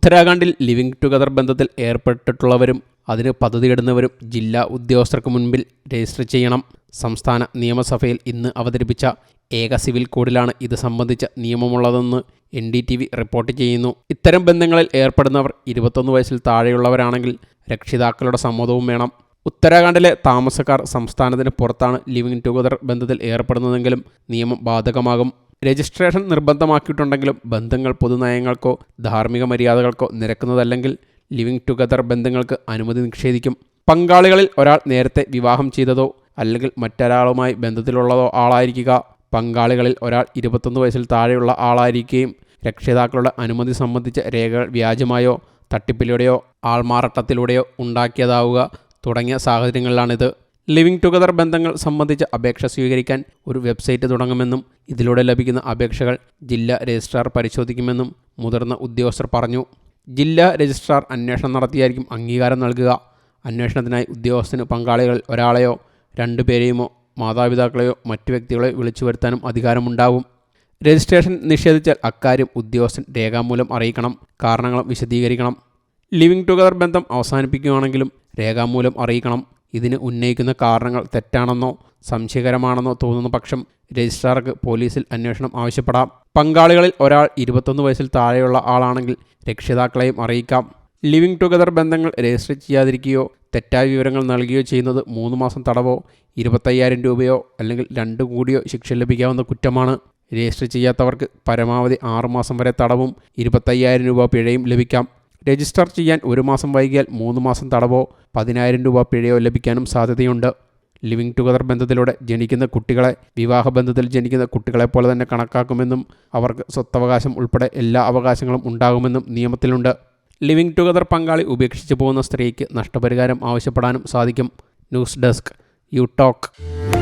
ഉത്തരാഖണ്ഡിൽ living together ബന്ധത്തിൽ ഏർപ്പെട്ടിട്ടുള്ളവരും അതിന് പദ്ധതിയിടുന്നവരും ജില്ലാ ഉദ്യോഗസ്ഥർക്ക് മുൻപിൽ രജിസ്റ്റർ ചെയ്യണം. സംസ്ഥാന നിയമസഭയിൽ ഇന്ന് അവതരിപ്പിച്ച ഏക സിവിൽ കോഡിലാണ് ഇത് സംബന്ധിച്ച നിയമമുള്ളതെന്ന് N D T V report ചെയ്യുന്നു. ഇത്തരം ബന്ധങ്ങളിൽ ഏർപ്പെടുന്നവർ ഇരുപത്തൊന്ന് വയസ്സിൽ താഴെയുള്ളവരാണെങ്കിൽ രക്ഷിതാക്കളുടെ സമ്മതവും വേണം. ഉത്തരാഖണ്ഡിലെ താമസക്കാർ സംസ്ഥാനത്തിന് പുറത്താണ് ലിവിംഗ് ടുഗദർ ബന്ധത്തിൽ ഏർപ്പെടുന്നതെങ്കിലും നിയമം ബാധകമാകും. രജിസ്ട്രേഷൻ നിർബന്ധമാക്കിയിട്ടുണ്ടെങ്കിലും ബന്ധങ്ങൾ പൊതുനയങ്ങൾക്കോ ധാർമ്മിക മര്യാദകൾക്കോ നിരക്കുന്നതല്ലെങ്കിൽ ലിവിംഗ് ടുഗദർ ബന്ധങ്ങൾക്ക് അനുമതി നിഷേധിക്കും. പങ്കാളികളിൽ ഒരാൾ നേരത്തെ വിവാഹം ചെയ്തതോ അല്ലെങ്കിൽ മറ്റൊരാളുമായി ബന്ധത്തിലുള്ളതോ ആളായിരിക്കുക. പങ്കാളികളിൽ ഒരാൾ ഇരുപത്തൊന്ന് വയസ്സിൽ താഴെയുള്ള ആളായിരിക്കുകയും രക്ഷിതാക്കളുടെ അനുമതി സംബന്ധിച്ച രേഖകൾ വ്യാജമായോ തട്ടിപ്പിലൂടെയോ ആൾമാറാട്ടത്തിലൂടെയോ ഉണ്ടാക്കിയതാവുക തുടങ്ങിയ സാഹചര്യങ്ങളിലാണിത്. ലിവിംഗ് ടുഗദർ ബന്ധങ്ങൾ സംബന്ധിച്ച അപേക്ഷ സ്വീകരിക്കാൻ ഒരു വെബ്സൈറ്റ് തുടങ്ങുമെന്നും ഇതിലൂടെ ലഭിക്കുന്ന അപേക്ഷകൾ ജില്ലാ രജിസ്ട്രാർ പരിശോധിക്കുമെന്നും മുതിർന്ന ഉദ്യോഗസ്ഥർ പറഞ്ഞു. ജില്ലാ രജിസ്ട്രാർ അന്വേഷണം നടത്തിയായിരിക്കും അംഗീകാരം നൽകുക. അന്വേഷണത്തിനായി ഉദ്യോഗസ്ഥന് പങ്കാളികളിൽ ഒരാളെയോ രണ്ടു പേരെയുമോ മാതാപിതാക്കളെയോ മറ്റു വ്യക്തികളെയോ വിളിച്ചു വരുത്താനും അധികാരമുണ്ടാവും. രജിസ്ട്രേഷൻ നിഷേധിച്ചാൽ അക്കാര്യം ഉദ്യോഗസ്ഥൻ രേഖാമൂലം അറിയിക്കണം. കാരണങ്ങളും വിശദീകരിക്കണം. ലിവിംഗ് ടുഗദർ ബന്ധം അവസാനിപ്പിക്കുകയാണെങ്കിലും രേഖാമൂലം അറിയിക്കണം. ഇതിന് ഉന്നയിക്കുന്ന കാരണങ്ങൾ തെറ്റാണെന്നോ സംശയകരമാണെന്നോ തോന്നുന്ന പക്ഷം രജിസ്ട്രാർക്ക് പോലീസിൽ അന്വേഷണം ആവശ്യപ്പെടാം. പങ്കാളികളിൽ ഒരാൾ ഇരുപത്തൊന്ന് വയസ്സിൽ താഴെയുള്ള ആളാണെങ്കിൽ രക്ഷിതാക്കളെയും അറിയിക്കാം. ലിവിംഗ് ടുഗദർ ബന്ധങ്ങൾ രജിസ്റ്റർ ചെയ്യാതിരിക്കുകയോ തെറ്റായ വിവരങ്ങൾ നൽകുകയോ ചെയ്യുന്നത് മൂന്ന് മാസം തടവോ ഇരുപത്തയ്യായിരം രൂപയോ അല്ലെങ്കിൽ രണ്ടു കൂടിയോ ശിക്ഷ ലഭിക്കാവുന്ന കുറ്റമാണ്. രജിസ്റ്റർ ചെയ്യാത്തവർക്ക് പരമാവധി ആറുമാസം വരെ തടവും ഇരുപത്തയ്യായിരം രൂപ പിഴയും ലഭിക്കാം. രജിസ്റ്റർ ചെയ്യാൻ ഒരു മാസം വൈകിയാൽ മൂന്ന് മാസം തടവോ പതിനായിരം രൂപ പിഴയോ ലഭിക്കാനും സാധ്യതയുണ്ട്. ലിവിംഗ് ടുഗദർ ബന്ധത്തിലൂടെ ജനിക്കുന്ന കുട്ടികളെ വിവാഹബന്ധത്തിൽ ജനിക്കുന്ന കുട്ടികളെ പോലെ തന്നെ കണക്കാക്കുമെന്നും അവർക്ക് സ്വത്തവകാശം ഉൾപ്പെടെ എല്ലാ അവകാശങ്ങളും ഉണ്ടാകുമെന്നും നിയമത്തിലുണ്ട്. ലിവിംഗ് ടുഗദർ പങ്കാളി ഉപേക്ഷിച്ചു പോകുന്ന സ്ത്രീക്ക് നഷ്ടപരിഹാരം ആവശ്യപ്പെടാനും സാധിക്കും. News desk you talk.